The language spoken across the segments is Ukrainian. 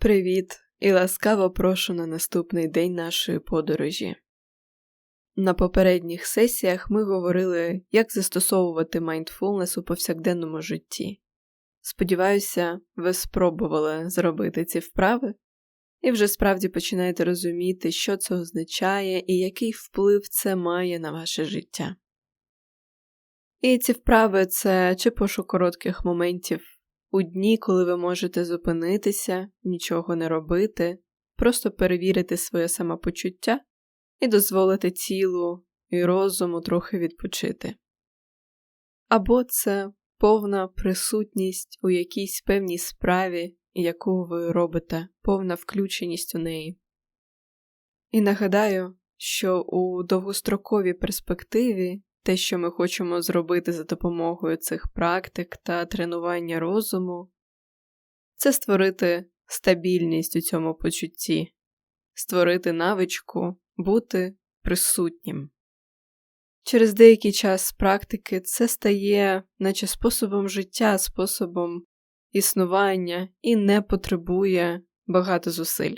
Привіт і ласкаво прошу на наступний день нашої подорожі. На попередніх сесіях ми говорили, як застосовувати майндфулнес у повсякденному житті. Сподіваюся, ви спробували зробити ці вправи і вже справді починаєте розуміти, що це означає і який вплив це має на ваше життя. І ці вправи це чи пошук коротких моментів у дні, коли ви можете зупинитися, нічого не робити, просто перевірити своє самопочуття і дозволити тілу і розуму трохи відпочити. Або це повна присутність у якійсь певній справі, яку ви робите, повна включеність у неї. І нагадаю, що у довгостроковій перспективі те, що ми хочемо зробити за допомогою цих практик та тренування розуму, це створити стабільність у цьому почутті, створити навичку бути присутнім. Через деякий час практики це стає, наче способом життя, способом існування і не потребує багато зусиль.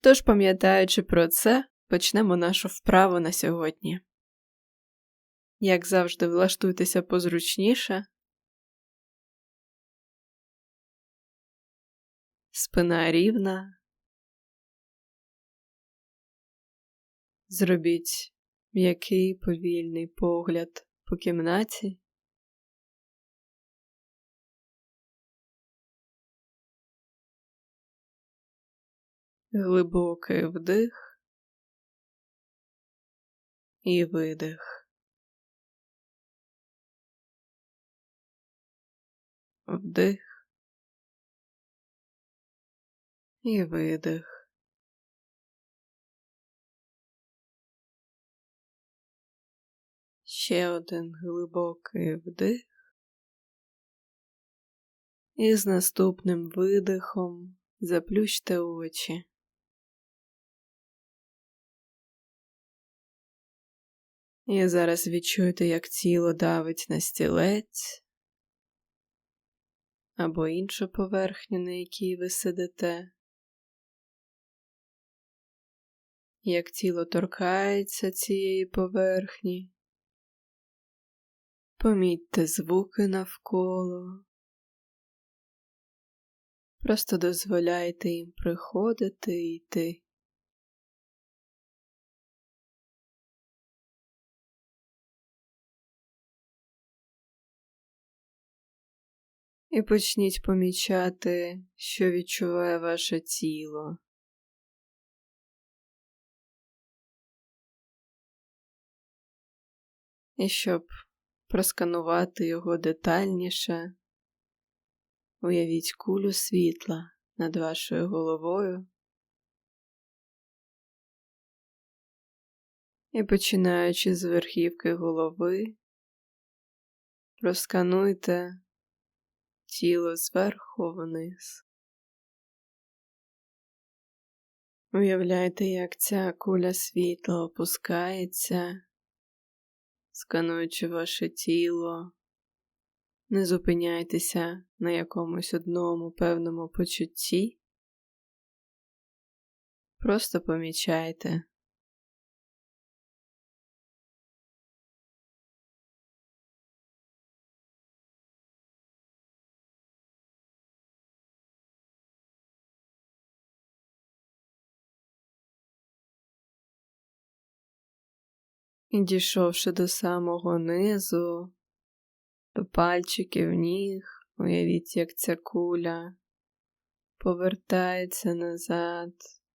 Тож, пам'ятаючи про це, почнемо нашу вправу на сьогодні. Як завжди, влаштуйтеся позручніше, спина рівна. Зробіть м'який повільний погляд по кімнаті. Глибокий вдих і видих. Вдих і видих. Ще один глибокий вдих. І з наступним видихом заплющте очі. І зараз відчуєте, як тіло давить на стілець або іншу поверхню, на якій ви сидите, як тіло торкається цієї поверхні. Помітьте звуки навколо. Просто дозволяйте їм приходити і йти. І почніть помічати, що відчуває ваше тіло. І щоб просканувати його детальніше. Уявіть кулю світла над вашою головою. І починаючи з верхівки голови, проскануйте тіло зверху вниз. Уявляйте, як ця куля світла опускається скануючи ваше тіло, не зупиняйтеся на якомусь одному певному почутті, просто помічайте. І дійшовши до самого низу, до пальчиків ніг, уявіть, як ця куля повертається назад,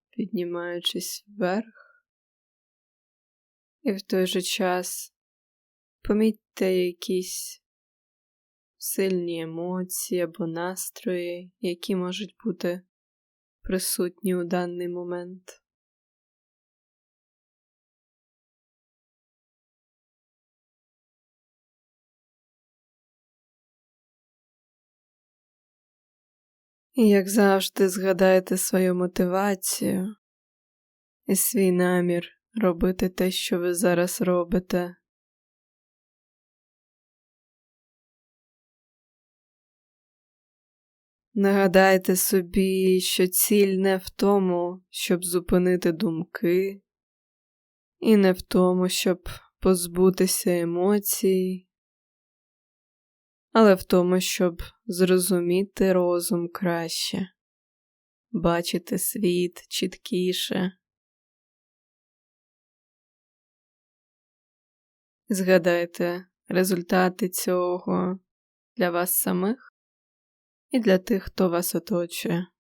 піднімаючись вверх, і в той же час помітьте якісь сильні емоції або настрої, які можуть бути присутні у даний момент. І, як завжди, згадайте свою мотивацію і свій намір робити те, що ви зараз робите. Нагадайте собі, що ціль не в тому, щоб зупинити думки, і не в тому, щоб позбутися емоцій, але в тому, щоб зрозуміти розум краще, бачити світ чіткіше. Згадайте результати цього для вас самих і для тих, хто вас оточує.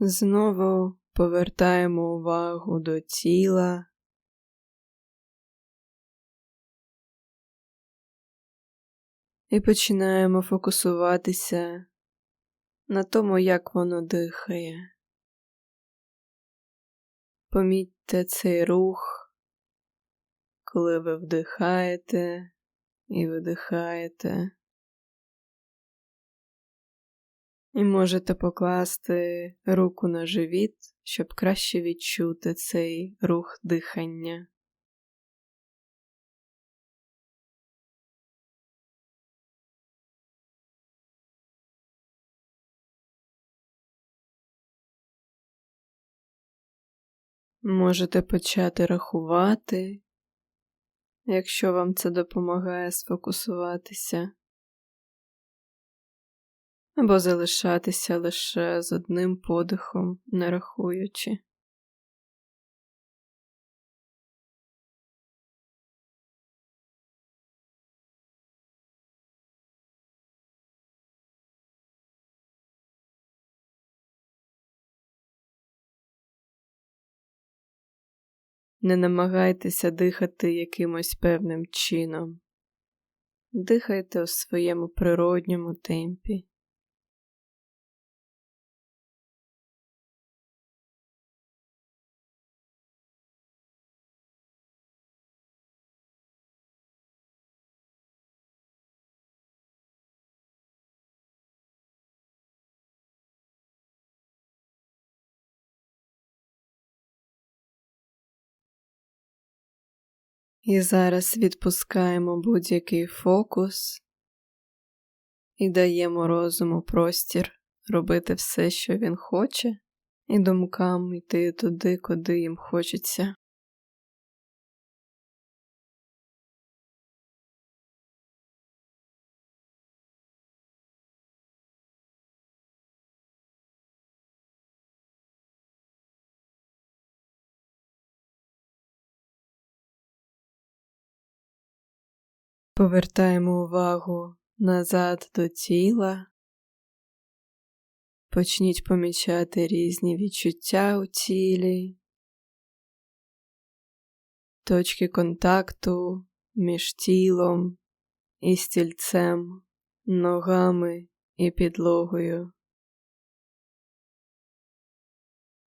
Знову повертаємо увагу до тіла. І починаємо фокусуватися на тому, як воно дихає. Помітьте цей рух, коли ви вдихаєте і видихаєте. І можете покласти руку на живіт, щоб краще відчути цей рух дихання. Можете почати рахувати, якщо вам це допомагає сфокусуватися або залишатися лише з одним подихом, не рахуючи. Не намагайтеся дихати якимось певним чином. Дихайте у своєму природньому темпі. І зараз відпускаємо будь-який фокус і даємо розуму простір робити все, що він хоче, і думкам йти туди, куди їм хочеться. Повертаємо увагу назад до тіла. Почніть помічати різні відчуття у тілі, точки контакту між тілом і стільцем, ногами і підлогою,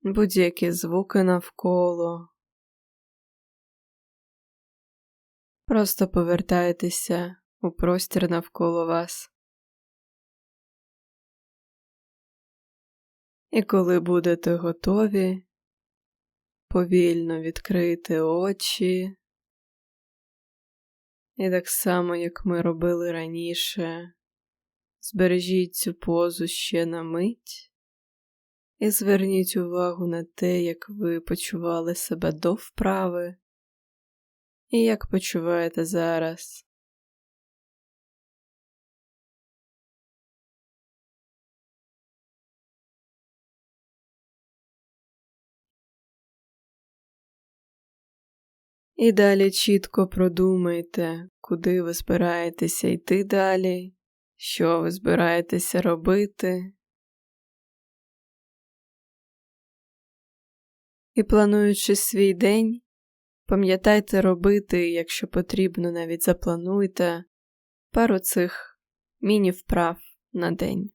будь-які звуки навколо. Просто повертайтеся у простір навколо вас. І коли будете готові, повільно відкрити очі. І так само, як ми робили раніше, збережіть цю позу ще на мить і зверніть увагу на те, як ви почували себе до вправи і як почуваєте зараз? І далі чітко продумайте, куди ви збираєтеся йти далі, що ви збираєтеся робити. І плануючи свій день, Пам'ятайте робити, якщо потрібно, навіть заплануйте пару цих міні-вправ на день.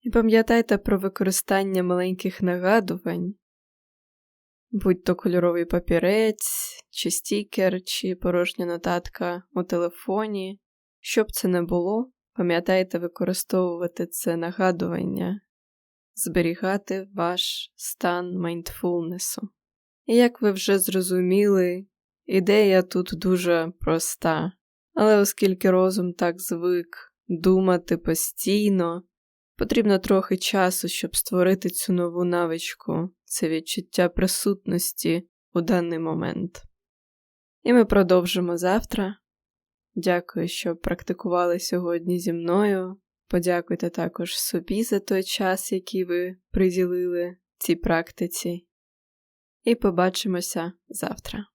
І пам'ятайте про використання маленьких нагадувань, будь то кольоровий папірець, чи стікер, чи порожня нотатка у телефоні, щоб це не було, Пам'ятайте використовувати це нагадування, зберігати ваш стан майндфулнесу. Як ви вже зрозуміли, ідея тут дуже проста, але оскільки розум так звик думати постійно, потрібно трохи часу, щоб створити цю нову навичку, це відчуття присутності у даний момент. І ми продовжимо завтра. Дякую, що практикували сьогодні зі мною. Подякуйте також собі за той час, який ви приділили цій практиці. І побачимося завтра.